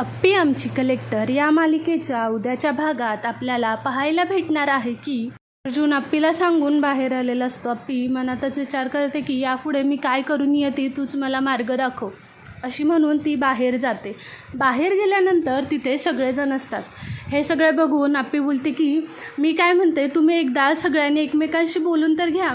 अप्पी आमची कलेक्टर या मालिकेच्या उद्याच्या भागात आपल्याला पाहायला भेटणार आहे की अर्जुन अप्पीला सांगून बाहेर आलेला असतो. अप्पी मनातच विचार करते की यापुढे मी काय करून येते तूच मला मार्ग दाखव अशी म्हणून ती बाहेर जाते. बाहेर गेल्यानंतर तिथे सगळेजण असतात. हे सगळे बघून आपी बोलते की मी काय म्हणते तुम्ही एकदा सगळ्यांनी एकमेकांशी बोलून तर घ्या.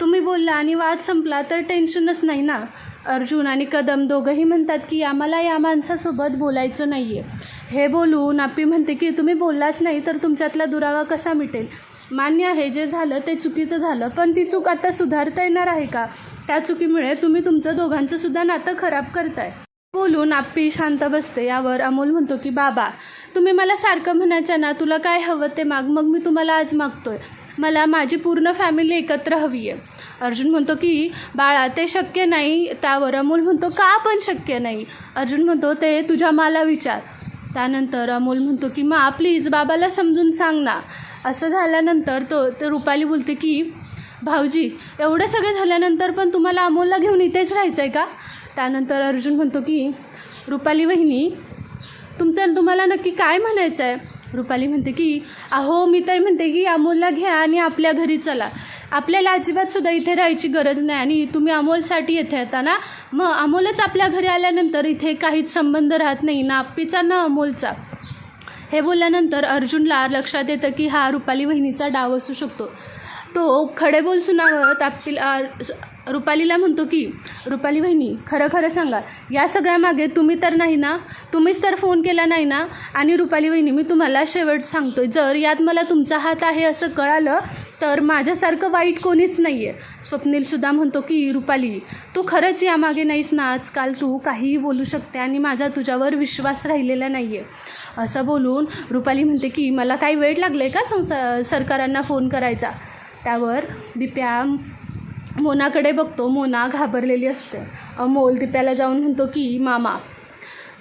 तुम्ही बोलला आणि वाद संपला तर टेन्शनच नाही ना? अर्जुन आणि कदम दोघंही म्हणतात की आम्हाला या माणसासोबत बोलायचं नाही आहे हे बोलून आपी म्हणते की तुम्ही बोललाच नाही तर तुमच्यातला दुरावा कसा मिटेल? मान्य आहे जे झालं ते चुकीचं झालं पण ती चूक आता सुधारता येणार आहे का? त्या चुकीमुळे तुम्ही तुमचं दोघांचं सुद्धा नातं खराब करताय. बोलून आपी शांत बसते यावर अमोल म्हणतो की बाबा तुम्ही मला सारखं म्हणायचं ना तुला काय हवं ते माग मग मी तुम्हाला आज मागतोय. मला माझी पूर्ण फॅमिली एकत्र हवी आहे. अर्जुन म्हणतो की बाळा ते शक्य नाही त्यावर अमोल म्हणतो का पण शक्य नाही? अर्जुन म्हणतो ते तुझ्या मला विचार. त्यानंतर अमोल म्हणतो की मा प्लीज बाबाला समजून सांग ना. असं झाल्यानंतर तो ते रुपाली बोलते की भाऊजी एवढं सगळं झाल्यानंतर पण तुम्हाला अमोलला घेऊन इथेच राहायचं आहे का? त्यानंतर अर्जुन म्हणतो की रुपाली वहिनी तुमचं तुम्हाला नक्की काय म्हणायचं आहे रुपाली म्हणते की अहो मी तर म्हणते की अमोलला घ्या आणि आपल्या घरी चला. आपल्याला अजिबात सुद्धा इथे राहायची गरज नाही आणि तुम्ही अमोलसाठी येथे येता ना? मग अमोलच आपल्या घरी आल्यानंतर इथे काहीच संबंध राहत नाही ना आप्पीचा ना अमोलचा. हे बोलल्यानंतर अर्जुनला लक्षात येतं की हा रुपाली वहिनीचा डाव असू शकतो. तो खडे बोल सुनावत आपल्या रुपालीला म्हणतो की रुपाली बहिणी खरं खरं सांगा या सगळ्यामागे तुम्ही तर नाही ना? तुम्हीच तर फोन केला नाही ना? आणि रुपाली वहिनी मी तुम्हाला शेवट सांगतोय जर यात मला तुमचा हात आहे असं कळालं तर माझ्यासारखं वाईट कोणीच नाही आहे स्वप्नीलसुद्धा म्हणतो की रुपाली तू खरंच यामागे नाहीस ना? आजकाल तू काहीही बोलू शकते आणि माझा तुझ्यावर विश्वास राहिलेला नाही आहे असं बोलून रुपाली म्हणते की मला काही वेळ लागलं आहे का संसा सरकारांना फोन करायचा? त्यावर दिप्या मोनाकडे बघतो मोना घाबरलेली असते. अमोल दिप्याला जाऊन म्हणतो की मामा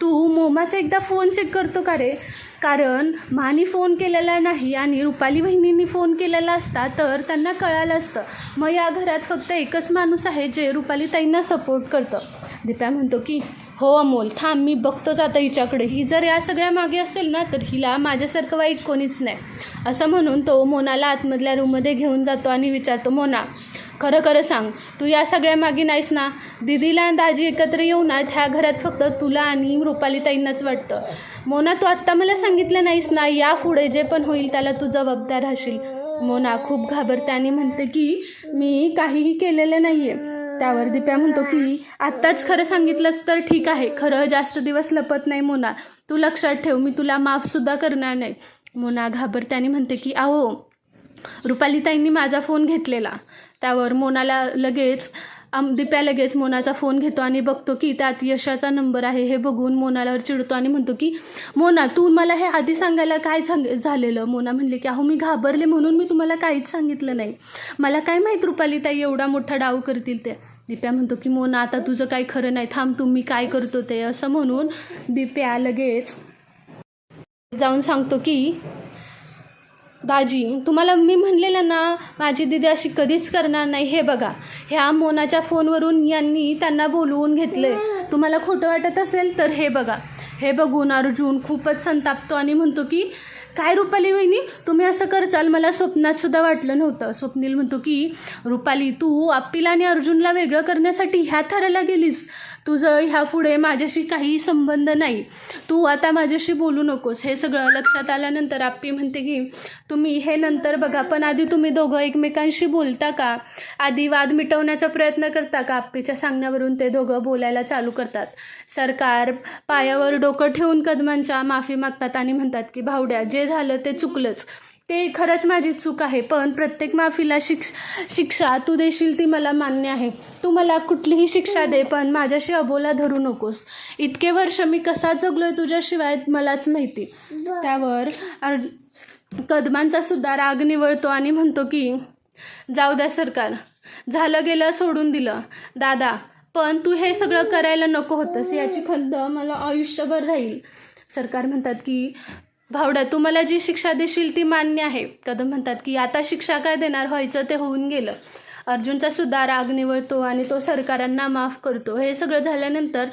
तू मोमाचा एकदा फोन चेक करतो का रे? कारण मानी फोन केलेला नाही आणि रुपाली बहिणींनी फोन केलेला असता तर त्यांना कळालं असतं. मग या घरात फक्त एकच माणूस आहे जे रुपाली ताईंना सपोर्ट करतं. दिप्या म्हणतो की हो अमोल थांब मी बघतोच आता हिच्याकडे. ही जर या सगळ्या मागे असेल ना तर हिला माझ्यासारखं वाईट कोणीच नाही. असं म्हणून तो मोनाला आतमधल्या रूममध्ये घेऊन जातो आणि विचारतो मोना खरं खरं सांग तू या सगळ्या मागे नाहीस ना. दिदीला आणि दाजी एकत्र येऊ ना ह्या घरात फक्त तुला आणि रुपालीताईंनाच वाटतं. मोना तू आत्ता मला सांगितलं नाहीस ना या पुढे जे पण होईल त्याला तू जबाबदार राहशील. मोना खूप घाबरते आणि म्हणते की मी काहीही केलेलं नाही आहे त्यावर दिप्या म्हणतो की आत्ताच खरं सांगितलंच तर ठीक आहे खरं जास्त दिवस लपत नाही मोना. तू लक्षात ठेव मी तुला माफसुद्धा करणार नाही. मोना घाबरते आणि म्हणते की आहो रुपालीताईंनी माझा फोन घेतलेला. त्यावर मोनाला लगेच आम दिप्या लगेच मोनाचा फोन घेतो आणि बघतो की त्यात यशाचा नंबर आहे हे बघून मोनालावर चिडतो आणि म्हणतो की मोना तू मला हे आधी सांगायला काय सांग झालेलं? मोना म्हणले की अहो मी घाबरले म्हणून मी तुम्हाला काहीच सांगितलं नाही. मला काय माहीत रुपालीताई एवढा मोठा डाव करतील ते. दिप्या म्हणतो की मोना आता तुझं काही खरं नाही. थांब तुम्ही काय करतो ते? असं म्हणून दिप्या लगेच जाऊन सांगतो की दाजी तुम्हाला मी म्हणलेलं ना माझी दिदी अशी कधीच करणार नाही. हे बघा ह्या मोनाच्या फोनवरून यांनी त्यांना बोलवून घेतलं तुम्हाला खोटं वाटत असेल तर हे बघा. हे बघून अर्जुन खूपच संतापतो आणि म्हणतो की काय रुपाली वहिनी तुम्ही असं करचाल मला स्वप्नात सुद्धा वाटलं नव्हतं. स्वप्नील म्हणतो की रुपाली तू आप्पीला आणि अर्जुनला वेगळं करण्यासाठी ह्या थराला गेलीस. तुझं ह्या पुढे माझ्याशी काही संबंध नाही. तू आता माझ्याशी बोलू नकोस. हे सगळं लक्षात आल्यानंतर आप्पी म्हणते की तुम्ही हे नंतर बघा. पण आधी तुम्ही दोघं एकमेकांशी बोलता का? आधी वाद मिटवण्याचा प्रयत्न करता का? आप्पीच्या सांगण्यावरून ते दोघं बोलायला चालू करतात. सरकार पायावर डोकं ठेवून कदमांच्या माफी मागतात आणि म्हणतात की भावड्या जे झालं ते चुकलंच. ते खरंच माझी चूक आहे पण प्रत्येक माफीला शिक्ष शिक्षा तू देशील ती मला मान्य आहे. तू मला कुठलीही शिक्षा दे पण माझ्याशी अबोला धरू नकोस. इतके वर्ष मी कसा जगलोय तुझ्याशिवाय मलाच माहिती. त्यावर कदमांचा सुद्धा राग निवळतो आणि म्हणतो की जाऊ द्या सरकार. झालं गेलं सोडून दिलं. दादा पण तू हे सगळं करायला नको होतंस. याची खंत मला आयुष्यभर राहील. सरकार म्हणतात की भावड्या तू मला जी शिक्षा देशील ती मान्य आहे. कदम म्हणतात की आता शिक्षा काय देणार? व्हायचं ते होऊन गेलं. अर्जुनचा सुद्धा राग निवळतो आणि तो सरकारांना माफ करतो. हे सगळं झाल्यानंतर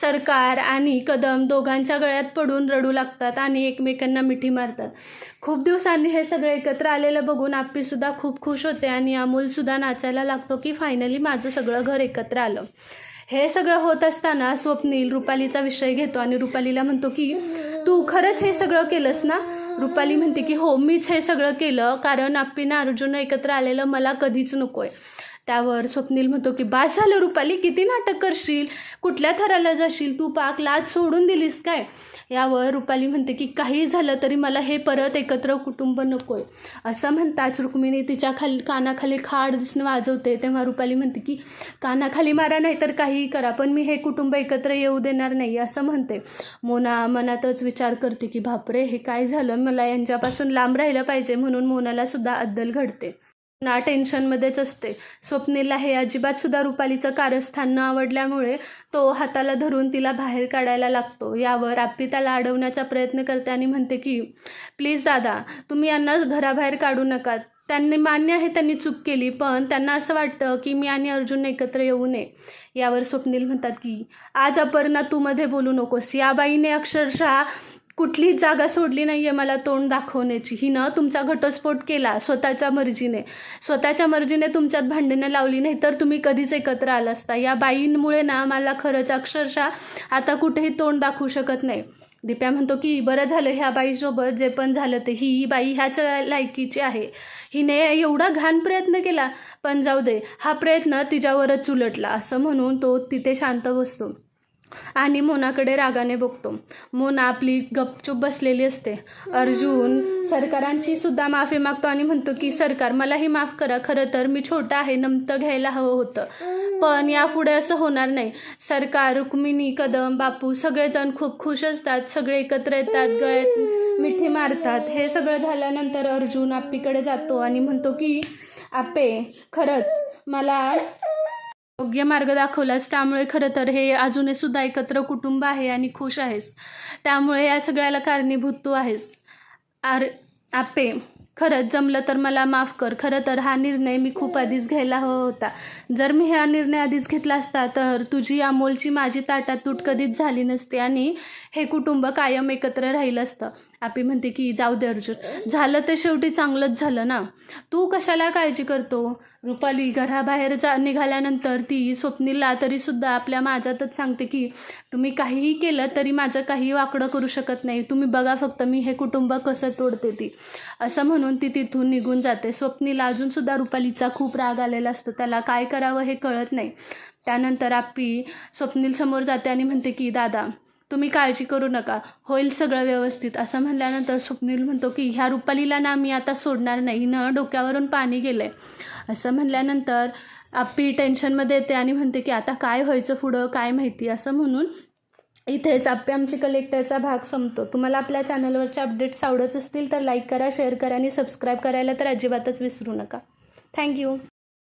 सरकार आणि कदम दोघांच्या गळ्यात पडून रडू लागतात आणि एकमेकांना मिठी मारतात. खूप दिवसांनी हे सगळं एकत्र आलेलं बघून आप्पीसुद्धा खूप खुश होते आणि अमोलसुद्धा नाचायला लागतो की फायनली माझं सगळं घर एकत्र आलं. हे सगळं होत असताना स्वप्नील रुपालीचा विषय घेतो आणि रुपालीला म्हणतो की तू खरंच हे सगळं केलंस ना? रुपाली म्हणते की हो मीच हे सगळं केलं कारण आप्पीनं अर्जुन एकत्र आलेलं मला कधीच नको आहे त्यावर स्वप्नील म्हणतो की बास झालं रुपाली किती नाटक करशील? कुठल्या थराला जाशील? तू पाक लाज सोडून दिलीस काय? यावर रुपाली म्हणते की काही झालं तरी मला हे परत एकत्र कुटुंब नको आहे असं म्हणताच रुक्मिणी तिच्या खाली कानाखाली खाड दिसणं वाजवते. तेव्हा रुपाली म्हणते की कानाखाली मारा नाही तर काहीही करा पण मी हे कुटुंब एकत्र येऊ देणार नाही असं म्हणते. मोना मनातच विचार करते की बापरे हे काय झालं? मला यांच्यापासून लांब राहिलं पाहिजे म्हणून मोनालासुद्धा अद्दल घडते. ना टेन्शनमध्येच असते. स्वप्नीलला हे अजिबात सुद्धा रुपालीचं कारस्थान न आवडल्यामुळे तो हाताला धरून तिला बाहेर काढायला लागतो. यावर आप्पी त्याला अडवण्याचा प्रयत्न करते आणि म्हणते की प्लीज दादा तुम्ही यांना घराबाहेर काढू नका. त्यांनी मान्य आहे त्यांनी चूक केली पण त्यांना असं वाटतं की मी आणि अर्जुन एकत्र येऊ नये. यावर स्वप्नील म्हणतात की आज अपर्णा तू मध्ये बोलू नकोस. या बाईने अक्षरशः कुठलीच जागा सोडली नाही आहे मला तोंड दाखवण्याची. हिनं तुमचा घटस्फोट केला स्वतःच्या मर्जीने. स्वतःच्या मर्जीने तुमच्यात भांडणं लावली नाही तर तुम्ही कधीच एकत्र आला असता या बाईंमुळे ना मला खरंच अक्षरशः आता कुठेही तोंड दाखवू शकत नाही. दिप्या म्हणतो की बरं झालं ह्या बाईसोबत जे पण झालं ते ही बाई ह्याच लायकीची आहे. हिने एवढा घाण प्रयत्न केला पण जाऊ दे हा प्रयत्न तिच्यावरच उलटला असं म्हणून तो तिथे शांत बसतो. आणि मोनाकडे रागाने बघतो. मोना आपली गपचूप बसलेली असते. अर्जुन सरकारांची सुद्धा माफी मागतो आणि म्हणतो की सरकार मलाही माफ करा. खरं तर मी छोटा आहे नमतं घ्यायला हवं होतं. पण यापुढे असं होणार नाही. सरकार रुक्मिणी कदम बापू सगळेजण खूप खुश असतात. सगळे एकत्र येतात गळ्यात मिठी मारतात. हे सगळं झाल्यानंतर अर्जुन आप्पीकडे जातो आणि म्हणतो की आप्पे खरंच मला योग्य मार्ग दाखवलास त्यामुळे खरं तर हे अजूनही सुद्धा एकत्र कुटुंब आहे आणि खुश आहेस. त्यामुळे या सगळ्याला कारणीभूत तू आहेस. आर आपे खरंच जमलं तर मला माफ कर. खरं तर हा निर्णय मी खूप आधीच घ्यायला हवा होता. जर मी हा निर्णय आधीच घेतला असता तर तुझी अमोलची माझी ताटातूट कधीच झाली नसते आणि हे कुटुंब कायम एकत्र राहिलं असतं. आपी म्हणते की जाऊ दे अर्जुन. झालं ते शेवटी चांगलंच झालं ना? तू कशाला काळजी करतो? रुपाली घराबाहेर जा निघाल्यानंतर ती स्वप्नीला तरीसुद्धा आपल्या माझ्यातच सांगते की तुम्ही काहीही केलं तरी माझं काही वाकडं करू शकत नाही. तुम्ही बघा फक्त मी हे कुटुंब कसं तोडते ती. असं म्हणून ती तिथून निघून जाते. स्वप्नीला अजूनसुद्धा रुपालीचा खूप राग आलेला असतो. त्याला काय करावं हे कळत नाही. त्यानंतर आपी स्वप्नील समोर जाते आणि म्हणते की दादा तुम्ही काळजी करू नका. होईल सगळं व्यवस्थित. असं म्हणल्यानंतर स्वप्नील म्हणतो की ह्या रुपालीला ना मी आता सोडणार नाही. न डोक्यावरून पाणी गेलं आहे असं म्हणल्यानंतर आपी टेन्शनमध्ये येते आणि म्हणते की आता काय व्हायचं पुढं? काय माहिती? असं म्हणून इथेच आपे आमची कलेक्टरचा भाग संपतो. तुम्हाला आपल्या चॅनलवरचे अपडेट्स आवडत असतील तर लाईक करा शेअर करा आणि सबस्क्राईब करायला तर अजिबातच विसरू नका. थँक्यू